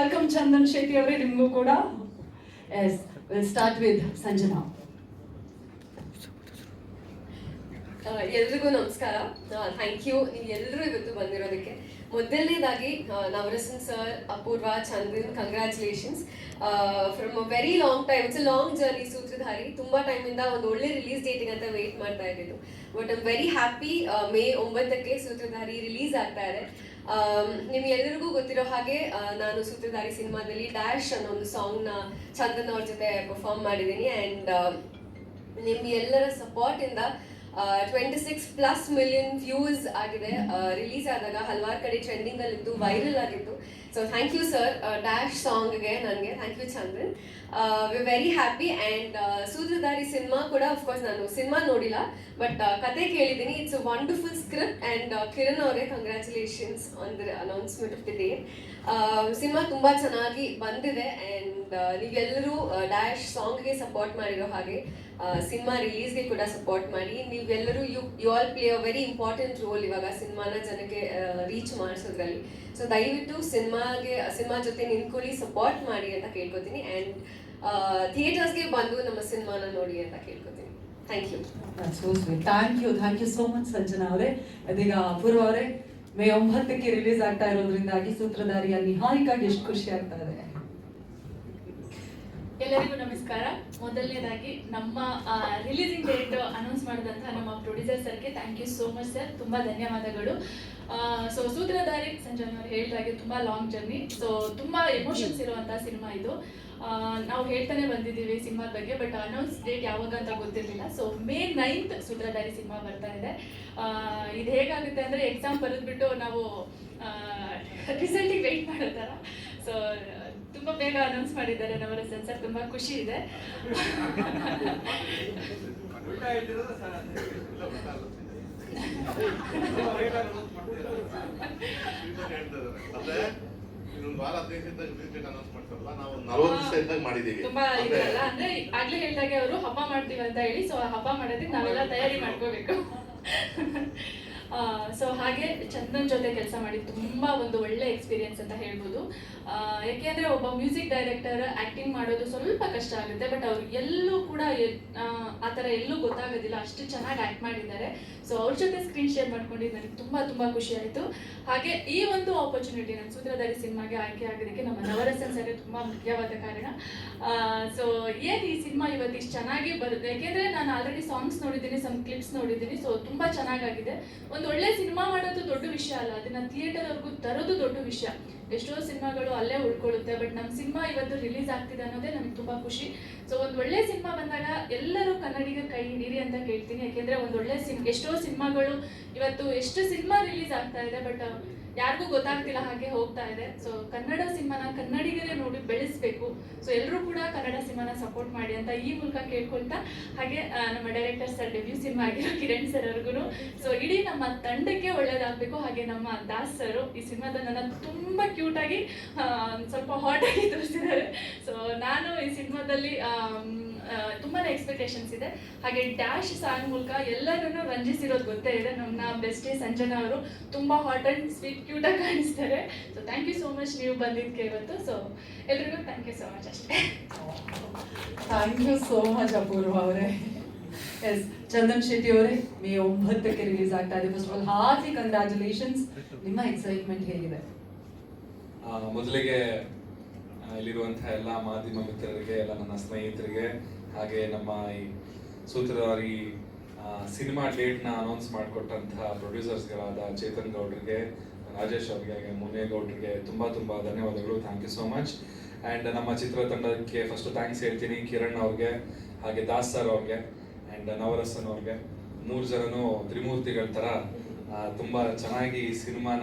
Welcome Chandan Shetty ಅವರೇ, ನಿಮಗೂ ಕೂಡ. Yes will start with Sanjana ಎಲ್ರಿಗೂ ನಮಸ್ಕಾರ. ಥ್ಯಾಂಕ್ ಯು ಎಲ್ಲರೂ ಇವತ್ತು ಬಂದಿರೋದಕ್ಕೆ. ಮೊದಲನೇದಾಗಿ Navarasan sir Apoorva Chandan congratulations from a very long time it's a long journey Sutradhari. ತುಂಬ ಟೈಮಿಂದ ಒಂದು ಒಳ್ಳೆ ರಿಲೀಸ್ ಡೇಟಿಗೆ ಅಂತ ವೆಯ್ಟ್ ಮಾಡ್ತಾ ಇದ್ದಿದ್ದು. But I'm very happy May ಒಂಬತ್ತಕ್ಕೆ ಸೂತ್ರಧಾರಿ ರಿಲೀಸ್ ಆಗ್ತಾ ಇದೆ. ನಿಮ್ಗೆಲ್ಲರಿಗೂ ಗೊತ್ತಿರೋ ಹಾಗೆ ನಾನು ಸೂತ್ರಧಾರಿ ಸಿನಿಮಾದಲ್ಲಿ ಡ್ಯಾಶ್ ಅನ್ನೋ ಒಂದು ಸಾಂಗ್ನ ಚಂದನ್ ಅವ್ರ ಜೊತೆ ಪರ್ಫಾರ್ಮ್ ಮಾಡಿದ್ದೀನಿ ಆ್ಯಂಡ್ ನಿಮ್ಮ ಎಲ್ಲರ ಸಪೋರ್ಟ್ ಇಂದ twenty six plus million views ಆಗಿದೆ. ರಿಲೀಸ್ ಆದಾಗ ಹಲವಾರು ಕಡೆ ಟ್ರೆಂಡಿಂಗ್ ಅಲ್ಲಿ ಇತ್ತು ವೈರಲ್ ಆಗಿತ್ತು. So thank you sir dash ಸಾಂಗ್ಗೆ ನನಗೆ thank you Chandran we very happy and Sutradhari cinema ಕೂಡ ಅಫ್ಕೋರ್ಸ್ ನಾನು ಸಿನಿಮಾ ನೋಡಿಲ್ಲ ಬಟ್ ಕತೆ ಕೇಳಿದ್ದೀನಿ it's a wonderful script and Kiran ಅವರೇ congratulations on the announcement of the day cinema ತುಂಬ ಚೆನ್ನಾಗಿ ಬಂದಿದೆ ಆ್ಯಂಡ್ ನೀವೆಲ್ಲರೂ ಡ್ಯಾಶ್ ಸಾಂಗ್ಗೆ ಸಪೋರ್ಟ್ ಮಾಡಿರೋ ಹಾಗೆ ಸಿನಿಮಾ ರಿಲೀಸ್ಗೆ ಕೂಡ ಸಪೋರ್ಟ್ ಮಾಡಿ ನೀವೆಲ್ಲರೂ you you all play a very important role ಇವಾಗ ಸಿನಿಮಾನ ಜನಕ್ಕೆ ರೀಚ್ ಮಾಡಿಸೋದ್ರಲ್ಲಿ ಸೊ ದಯವಿಟ್ಟು ಸಿನಿಮಾಗೆ ಸಿನಿಮಾ ಜೊತೆ ನಿಂತ್ಕೊಳ್ಳಿ ಸಪೋರ್ಟ್ ಮಾಡಿ ಅಂತ ಕೇಳ್ಕೊತೀನಿ. ಆ್ಯಂಡ್ ಥಿಯೇಟರ್ಸ್ಗೆ ಬಂದು ನಮ್ಮ ಸಿನಿಮಾನ ನೋಡಿ ಅಂತ ಕೇಳ್ಕೊತೀನಿ. Thank you thank you thank you so much Sanjana ಅವರೇ. ಅದೀಗ ಅಪೂರ್ವ ಅವರೇ, ಮೇ ಒಂಬತ್ತಕ್ಕೆ ರಿಲೀಸ್ ಆಗ್ತಾ ಇರೋದ್ರಿಂದಾಗಿ ಸೂತ್ರಧಾರಿಯ ನಿಹಾರಿಕಾಗಿ ಎಷ್ಟು ಖುಷಿ ಆಗ್ತಾ ಇದೆ. ಎಲ್ಲರಿಗೂ ನಮಸ್ಕಾರ. ಮೊದಲನೇದಾಗಿ ನಮ್ಮ ರಿಲೀಸಿಂಗ್ ಡೇಟ್ ಅನೌನ್ಸ್ ಮಾಡಿದಂತಹ ನಮ್ಮ ಪ್ರೊಡ್ಯೂಸರ್ ಸರ್ಗೆ thank you so much sir ತುಂಬ ಧನ್ಯವಾದಗಳು. ಸೊ ಸೂತ್ರಧಾರಿ ಸಂಜಯ್ ಅವರು ಹೇಳಿದಾಗೆ ತುಂಬ ಲಾಂಗ್ ಜರ್ನಿ ಸೊ ತುಂಬ ಎಮೋಷನ್ಸ್ ಇರುವಂತಹ ಸಿನಿಮಾ ಇದು. ನಾವು ಹೇಳ್ತಾನೆ ಬಂದಿದ್ದೀವಿ ಸಿನಿಮಾದ ಬಗ್ಗೆ ಬಟ್ ಅನೌನ್ಸ್ ಡೇಟ್ ಯಾವಾಗ ಅಂತ ಗೊತ್ತಿರಲಿಲ್ಲ. So May ninth Sutradhari cinema ಬರ್ತಾ ಇದೆ. ಇದು ಹೇಗಾಗುತ್ತೆ ಅಂದರೆ ಎಕ್ಸಾಮ್ ಬರೆದ್ಬಿಟ್ಟು ನಾವು ರಿಸಲ್ಟಿಗೆ ವೆಯ್ಟ್ ಮಾಡೋ ಥರ. ಸೊ ತುಂಬ ಬೇಗ ಅನೌನ್ಸ್ ಮಾಡಿದ್ದಾರೆ ನವರಸನ್ ಸರ್ ತುಂಬಾ ಖುಷಿ ಇದೆ. ತುಂಬಾ ಆಗ್ಲೇ ಹೇಳಿದಾಗೆ ಅವರು ಹಬ್ಬ ಮಾಡ್ತೀವಿ ಅಂತ ಹೇಳಿ ಸೊ ಹಬ್ಬ ಮಾಡೋದಕ್ಕೆ ನಾವೆಲ್ಲ ತಯಾರಿ ಮಾಡ್ಕೋಬೇಕು. ಸೊ ಹಾಗೆ ಚಂದನ್ ಜೊತೆ ಕೆಲಸ ಮಾಡಿ ತುಂಬ ಒಂದು ಒಳ್ಳೆ ಎಕ್ಸ್ಪೀರಿಯನ್ಸ್ ಅಂತ ಹೇಳ್ಬೋದು. ಯಾಕೆಂದರೆ ಒಬ್ಬ ಮ್ಯೂಸಿಕ್ ಡೈರೆಕ್ಟರ್ ಆ್ಯಕ್ಟಿಂಗ್ ಮಾಡೋದು ಸ್ವಲ್ಪ ಕಷ್ಟ ಆಗುತ್ತೆ ಬಟ್ ಅವ್ರು ಎಲ್ಲೂ ಕೂಡ ಆ, ಥರ ಎಲ್ಲೂ ಗೊತ್ತಾಗೋದಿಲ್ಲ ಅಷ್ಟು ಚೆನ್ನಾಗಿ ಆಕ್ಟ್ ಮಾಡಿದ್ದಾರೆ. ಸೊ ಅವ್ರ ಜೊತೆ ಸ್ಕ್ರೀನ್ ಶೇರ್ ಮಾಡ್ಕೊಂಡಿದ್ದು ನನಗೆ ತುಂಬಾ ತುಂಬಾ ಖುಷಿ ಆಯಿತು. ಹಾಗೆ ಈ ಒಂದು ಆಪರ್ಚುನಿಟಿ ನನ್ನ ಸೂತ್ರಧಾರಿ ಸಿನಿಮಾಗೆ ಆಯ್ಕೆ ಆಗೋದಕ್ಕೆ ನಮ್ಮ ನವರಸನ್ ಸರ್ ತುಂಬಾ ಮುಖ್ಯವಾದ ಕಾರಣ. ಸೊ ಏನ್ ಈ ಸಿನಿಮಾ ಇವತ್ತು ಇಷ್ಟು ಚೆನ್ನಾಗಿ ಬರುತ್ತೆ ಯಾಕೆಂದ್ರೆ ನಾನು ಆಲ್ರೆಡಿ ಸಾಂಗ್ಸ್ ನೋಡಿದ್ದೀನಿ ಸಮ್ ಕ್ಲಿಪ್ಸ್ ನೋಡಿದ್ದೀನಿ ಸೊ ತುಂಬಾ ಚೆನ್ನಾಗಾಗಿದೆ. ಒಳ್ಳೆ ಸಿನಿಮಾ ಮಾಡೋದು ದೊಡ್ಡ ವಿಷಯ ಅಲ್ಲ, ಅದನ್ನ ಥಿಯೇಟರ್ ಅವ್ರಿಗೂ ತರೋದು ದೊಡ್ಡ ವಿಷಯ. ಎಷ್ಟೋ ಸಿನಿಮಾಗಳು ಅಲ್ಲೇ ಉಳ್ಕೊಳ್ಳುತ್ತೆ ಬಟ್ ನಮ್ಮ ಸಿನಿಮಾ ಇವತ್ತು ರಿಲೀಸ್ ಆಗ್ತಿದೆ ಅನ್ನೋದೇ ನನಗೆ ತುಂಬಾ ಖುಷಿ. ಸೊ ಒಂದು ಒಳ್ಳೆ ಸಿನಿಮಾ ಬಂದಾಗ ಎಲ್ಲರೂ ಕನ್ನಡಿಗ ಕೈ ಹಿಡೀರಿ ಅಂತ ಕೇಳ್ತೀನಿ. ಯಾಕೆಂದ್ರೆ ಒಂದು ಒಳ್ಳೆ ಸಿನ್, ಎಷ್ಟೋ ಸಿನಿಮಾಗಳು ಇವತ್ತು ಎಷ್ಟು ಸಿನಿಮಾ ರಿಲೀಸ್ ಆಗ್ತಾ ಇದೆ ಬಟ್ ಯಾರಿಗೂ ಗೊತ್ತಾಗ್ತಿಲ್ಲ ಹಾಗೆ ಹೋಗ್ತಾ ಇದೆ. ಸೊ ಕನ್ನಡ ಸಿನಿಮಾನ ಕನ್ನಡಿಗರೇ ನೋಡಿ ಬೆಳೆಸ್ಬೇಕು. ಸೊ ಎಲ್ಲರೂ ಕೂಡ ಕನ್ನಡ ಸಿನಿಮಾನ ಸಪೋರ್ಟ್ ಮಾಡಿ ಅಂತ ಈ ಮೂಲಕ ಕೇಳ್ಕೊಳ್ತಾ, ಹಾಗೆ ನಮ್ಮ ಡೈರೆಕ್ಟರ್ ಸರ್ ಡೆಬ್ಯೂ ಸಿನಿಮಾ ಆಗಿರೋ ಕಿರಣ್ ಸರ್ ಅವ್ರಿಗೂ ಸೊ ಇಡೀ ನಮ್ಮ ತಂಡಕ್ಕೆ ಒಳ್ಳೇದಾಗಬೇಕು. ಹಾಗೆ ನಮ್ಮ ದಾಸ್ ಸರ್ ಈ ಸಿನಿಮಾದ ನನ್ನ ತುಂಬ ಆಗಿ ಸ್ವಲ್ಪ ಹಾಟ್ ಆಗಿ ತೋರಿಸಿದ್ದಾರೆ. ಸೊ ನಾನು ಈ ಸಿನಿಮಾದಲ್ಲಿ ತುಂಬಾನೇ ಎಕ್ಸ್ಪೆಕ್ಟೇಷನ್ಸ್ ಇದೆ. ಹಾಗೆ ಡ್ಯಾಶ್ ಸಾಂಗ್ ಮೂಲಕ ಎಲ್ಲರನ್ನೂ ರಂಜಿಸಿರೋದು ಗೊತ್ತೇ ಇದೆ. ನಮ್ಮ ಬೆಸ್ಟ್ ಸಂಜನಾ ಅವರು ತುಂಬಾ ಹಾಟ್ ಅಂಡ್ ಸ್ವೀಟ್ ಕ್ಯೂಟ್ ಆಗಿ ಕಾಣಿಸ್ತಾರೆ. So thank you so much ನೀವು ಬಂದಿದ್ದಕ್ಕೆ ಇವತ್ತು. ಸೊ ಎಲ್ರಿಗೂ ಥ್ಯಾಂಕ್ ಯು ಸೋ ಮಚ್ ಅಷ್ಟೇ. Thank you so much Apoorva ಅವರೇ. ಎಸ್ ಚಂದನ್ ಶೆಟ್ಟಿ ಅವರೇ ಮೇ ಒಂಬತ್ತಕ್ಕೆ ರಿಲೀಸ್ ಆಗ್ತಾ ಇದೆ. First of all heartly congratulations ನಿಮ್ಮ ಎಕ್ಸೈಟ್ಮೆಂಟ್ ಹೇಗಿದೆ? ಮೊದಲಿಗೆ ಇಲ್ಲಿರುವಂತಹ ಎಲ್ಲ ಮಾಧ್ಯಮ ಮಿತ್ರರಿಗೆ ಎಲ್ಲ ನನ್ನ ಸ್ನೇಹಿತರಿಗೆ ಹಾಗೆ ನಮ್ಮ ಈ ಸೂತ್ರಧಾರಿ ಸಿನಿಮಾ ಡೇಟ್ನ ಅನೌನ್ಸ್ ಮಾಡಿಕೊಟ್ಟಂತಹ ಪ್ರೊಡ್ಯೂಸರ್ಸ್ಗಳಾದ ಚೇತನ್ ಗೌಡ್ರಿಗೆ, ರಾಜೇಶ್ ಅವರಿಗೆ ಹಾಗೆ ಮುನೇಗೌಡ್ರಿಗೆ ತುಂಬ ತುಂಬ ಧನ್ಯವಾದಗಳು. Thank you so much and ನಮ್ಮ ಚಿತ್ರತಂಡಕ್ಕೆ ಫಸ್ಟ್ ಥ್ಯಾಂಕ್ಸ್ ಹೇಳ್ತೀನಿ. ಕಿರಣ್ ಅವ್ರಿಗೆ, ಹಾಗೆ ದಾಸ್ ಸರ್ ಅವ್ರಿಗೆ ಆ್ಯಂಡ್ ನವರಸನ್ ಅವ್ರಿಗೆ. ಮೂರು ಜನನು ತ್ರಿಮೂರ್ತಿಗಳ ಥರ ತುಂಬ ಚೆನ್ನಾಗಿ ಸಿನಿಮಾನ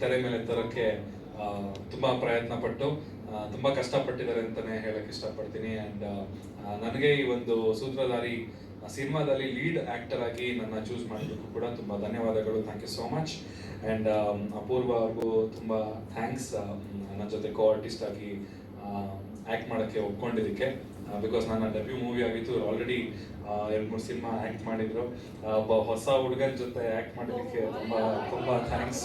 ತೆರೆ ಮೇಲೆ ತರೋಕ್ಕೆ ತುಂಬ ಪ್ರಯತ್ನ ಪಟ್ಟು ತುಂಬಾ ಕಷ್ಟಪಟ್ಟಿದ್ದಾರೆ ಅಂತಾನೆ ಹೇಳಕ್ ಇಷ್ಟಪಡ್ತೀನಿ. ಅಂಡ್ ನನಗೆ ಈ ಒಂದು ಸೂತ್ರಧಾರಿ ಸಿನಿಮಾದಲ್ಲಿ ಲೀಡ್ ಆಕ್ಟರ್ ಆಗಿ ನನ್ನ ಚೂಸ್ ಮಾಡಿದ್ದಕ್ಕೂ ಕೂಡ ತುಂಬಾ ಧನ್ಯವಾದಗಳು. Thank you so much and Apoorva ಅವ್ರಿಗೂ ತುಂಬಾ ಥ್ಯಾಂಕ್ಸ್ ನನ್ನ ಜೊತೆ ಕೋ ಆರ್ಟಿಸ್ಟ್ ಆಗಿ ಆಕ್ಟ್ ಮಾಡೋಕ್ಕೆ ಒಪ್ಕೊಂಡಿದ್ದಕ್ಕೆ. ಬಿಕಾಸ್ ನನ್ನ ಡೆಬ್ಯೂ ಮೂವಿ ಆಗಿತ್ತು. ಆಲ್ರೆಡಿ ಎರಡು ಮೂರು ಸಿನಿಮಾ ಆಕ್ಟ್ ಮಾಡಿದ್ರು. ಒಬ್ಬ ಹೊಸ ಹುಡುಗನ ಜೊತೆ ಆಕ್ಟ್ ಮಾಡಿದ್ದಕ್ಕೆ ತುಂಬಾ ತುಂಬಾ ಥ್ಯಾಂಕ್ಸ್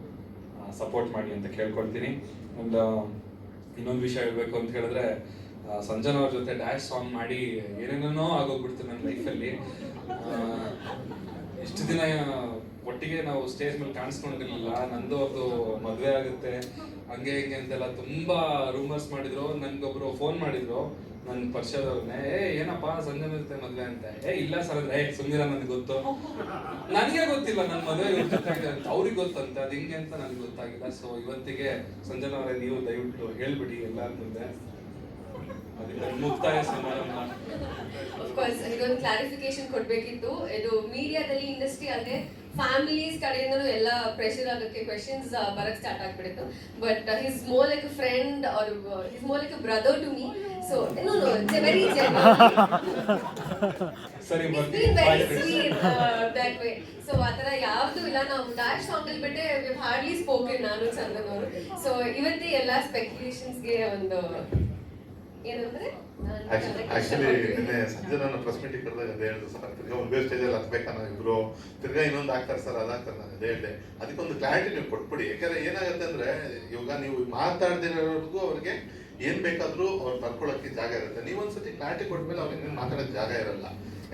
ಸಪೋರ್ಟ್ ಮಾಡಿ ಅಂತ ಕೇಳ್ಕೊಳ್ತೀನಿ. ಒಂದು, ಇನ್ನೊಂದು ವಿಷಯ ಹೇಳ್ಬೇಕು ಅಂತ ಹೇಳಿದ್ರೆ ಸಂಜನ ಅವ್ರ ಜೊತೆ ಡ್ಯಾಶ್ ಸಾಂಗ್ ಮಾಡಿ ಏನೇನೋ ಆಗೋಗ್ಬಿಡ್ತು ನನ್ನ ಲೈಫಲ್ಲಿ ಇಷ್ಟು ದಿನ ಒಟ್ಟಿಗೆ ನಾವು ಸ್ಟೇಜ್ ಮೇಲೆ ಕಾಣಿಸ್ಕೊಂಡಿರ್ಲಿಲ್ಲ. ನಂದು ಅವ್ರದ್ದು ಮದುವೆ ಆಗುತ್ತೆ. ಹಂಗೆ ಹಿಂಗೆ ಅಂತೆಲ್ಲ ತುಂಬಾ ರೂಮರ್ಸ್ ಮಾಡಿದ್ರು. ನನ್ಗೊಬ್ರು ಫೋನ್ ಮಾಡಿದ್ರು. ನನ್ ಪರಿಚಯದವ್ರನ್ನೇ ಏ, ಏನಪ್ಪ ಸಂಜನಾ ಇರುತ್ತೆ ಮದ್ವೆ ಅಂತ? ಏ, ಇಲ್ಲ ಸರ್. ಅಂದ್ರೆ, ಏ ಗೊತ್ತು. ನನಗೆ ಗೊತ್ತಿಲ್ಲ ನನ್ನ ಮದುವೆ ಅವ್ರಿಗೆ ಗೊತ್ತಂತ. ಅದು ಹಿಂಗೆ ಅಂತ ನನಗೆ ಗೊತ್ತಾಗಿಲ್ಲ. ಸೊ ಇವತ್ತಿಗೆ ಸಂಜನಾ ಅವರೇ ನೀವು ದಯವಿಟ್ಟು ಹೇಳ್ಬಿಡಿ ಎಲ್ಲ ಇದೊಂದು ಕ್ಲಾರಿಫಿಕೇಶನ್ ಕೊಡ್ಬೇಕಿತ್ತು. ಇದು ಮೀಡಿಯಾದಲ್ಲಿ ಇಂಡಸ್ಟ್ರಿ ಅಲ್ಲದೆ ಫ್ಯಾಮಿಲೀಸ್ ಕಡೆಯಿಂದನೂ ಎಲ್ಲ ಪ್ರೆಷರ್ ಆಗೋಕ್ಕೆ ಕ್ವೆಶನ್ಸ್ ಬರಕ್ start ಆಗ್ಬಿಡಿತ್ತು. But his more like friend or his more like brother to me so no no very ಸರಿ sweet uh. So ಆ ಥರ ಯಾವ್ದು ಇಲ್ಲ. ನಾವು ಡ್ಯಾಶ್ ಸಾಂಗ್ ಅಲ್ಲಿ ಬಿಟ್ಟೆ ಹಾರ್ಡ್ಲಿ ಸ್ಪೋಕನ್ ನಾನು ಚಂದನ್ ಅವರು ಸೊ ಇವತ್ತೇ ಎಲ್ಲ ಸ್ಪೆಕ್ಯುಲೇಷನ್ಸ್ಗೆ ಒಂದು ಆಕ್ಚುಲಿ. ನಿನ್ನೆ ಸಂಜೆ ನಾನು ಪ್ರೆಸ್ ಮೀಟಿಂಗ್ ಕರೆದಾಗ ಅದೇ ಹೇಳಿದ್ರು ಸರ್ ತಿರ್ಗಾ ಒಂದೇ ಸ್ಟೇಜಲ್ಲಿ ಹತ್ಬೇಕಾ ನಾವು ಇಬ್ರು. ತಿರ್ಗಾ ಇನ್ನೊಂದು ಆಗ್ತಾರೆ ಸರ್ ಅದಾಗ್ತಾರೆ ನಾನು ಅದೇ ಹೇಳಿದೆ. ಅದಕ್ಕೊಂದು ಕ್ಲಾರಿಟಿ ನೀವು ಕೊಟ್ಬಿಡಿ. ಯಾಕಂದ್ರೆ ಏನಾಗುತ್ತೆ ಅಂದ್ರೆ, ಇವಾಗ ನೀವು ಮಾತಾಡ್ದಿರೋರ್ಗೂ ಅವ್ರಿಗೆ ಏನ್ ಬೇಕಾದ್ರೂ ಅವ್ರು ಬರ್ಕೊಳಕ್ಕೆ ಜಾಗ ಇರುತ್ತೆ. ನೀವೊಂದ್ಸತಿ ಕ್ಲಾರಿಟಿ ಕೊಟ್ಮೇಲೆ ಅವ್ರಿಗೆ ಇನ್ನೇನು ಮಾತಾಡೋಕೆ ಜಾಗ ಇರಲ್ಲ.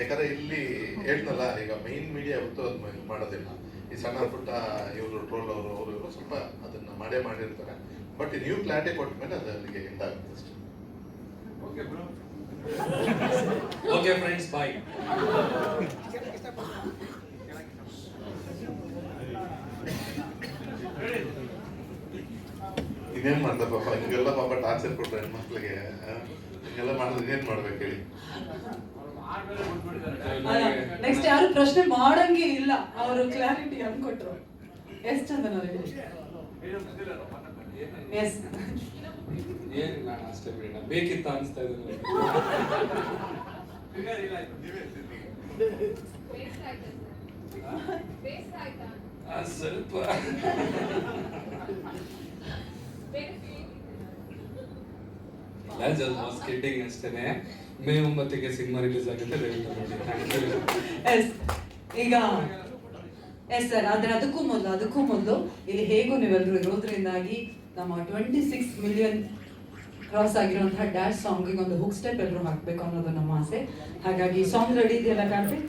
ಯಾಕಂದ್ರೆ ಇಲ್ಲಿ ಹೇಳ್ನಲ್ಲ ಈಗ ಮೈನ್ ಮೀಡಿಯಾ ಯಾವತ್ತೂ ಅದು ಮಾಡೋದಿಲ್ಲ. ಈ ಸಣ್ಣ ಪುಟ್ಟ ಇವರು ಟ್ರೋಲ್ ಅವರು ಅವರು ಇವರು ಸ್ವಲ್ಪ ಅದನ್ನ ಮಾಡೇ ಮಾಡಿರ್ತಾರೆ. ಬಟ್ ನೀವು ಕ್ಲಾರಿಟಿ ಕೊಟ್ಮೇಲೆ ಅದು ಅಲ್ಲಿಗೆ ಎಂಡ್ ಆಗುತ್ತೆ ಅಷ್ಟೇ. ಓಕೆ ಫ್ರೆಂಡ್ಸ್ ಬಾಯ್ ಇನ್ನೇನ್ ಮಾಡ್ದ ಪಾಪ ಹಿಂಗೆಲ್ಲ ಪಾಪ ಟಾರ್ಚರ್ ಕೊಟ್ರೆ ಹೆಣ್ಮಕ್ಳಿಗೆ ಮಕ್ಳಿಗೆ ಹಿಂಗೆಲ್ಲ ಮಾಡಿದ್ರೆ ಇನ್ನೇನ್ ಮಾಡ್ಬೇಕು ಹೇಳಿ? ನೆಕ್ಸ್ಟ್ ಯಾರು ಪ್ರಶ್ನೆ ಮಾಡಂಗೆ ಇಲ್ಲ. ಅವರು ಕ್ಲಾರಿಟಿ ಕೊಟ್ರು ಎಸ್ ಚಂದನ್ ಅವರಿಗೆ ಎಸ್ ಏನಿಲ್ಲ ಅಷ್ಟೇ ಬಿಡೋಣ. ಬೇಕಿತ್ತ ಅನಿಸ್ತಾ ಇದೆ ನನಗೆ. ಸ್ವಲ್ಪ. ಇಲ್ಲ ಜಸ್ಟ್ ವಾಸ್ ಕಿಡ್ಡಿಂಗ್ ಅಷ್ಟೇನೆ. ಮೇ ಒಂಬತ್ತಿಗೆ ಸಿನಿಮಾ ರಿಲೀಸ್ ಆಗುತ್ತೆ ದಯವಿಟ್ಟು ನೋಡಿ. ಎಸ್ ಈಗ ಎಸ್ ಸರ್ ಆದ್ರೆ ಅದಕ್ಕೂ ಮೊದಲು ಅದಕ್ಕೂ ಮೊದಲು ಇಲ್ಲಿ ಹೇಗೂ ನೀವೆಲ್ಲರೂ ಇರೋದ್ರಿಂದಾಗಿ ನಮ್ಮ ಟ್ವೆಂಟಿ ಸಿಕ್ಸ್ ಮಿಲಿಯನ್ ಕ್ರಾಸ್ ಆಗಿರುವಂತಹ ಡ್ಯಾಶ್ ಸಾಂಗಿಗೆ ಒಂದು ಹುಕ್ ಸ್ಟೆಪ್ ಎಲ್ಲರೂ ಹಾಕ್ಬೇಕು ಅನ್ನೋದು ನಮ್ಮ ಆಸೆ. ಹಾಗಾಗಿ ಸಾಂಗ್ ರೆಡಿ ಇದೆಯಲ್ಲ ಕಾರ್ತಿಕ್?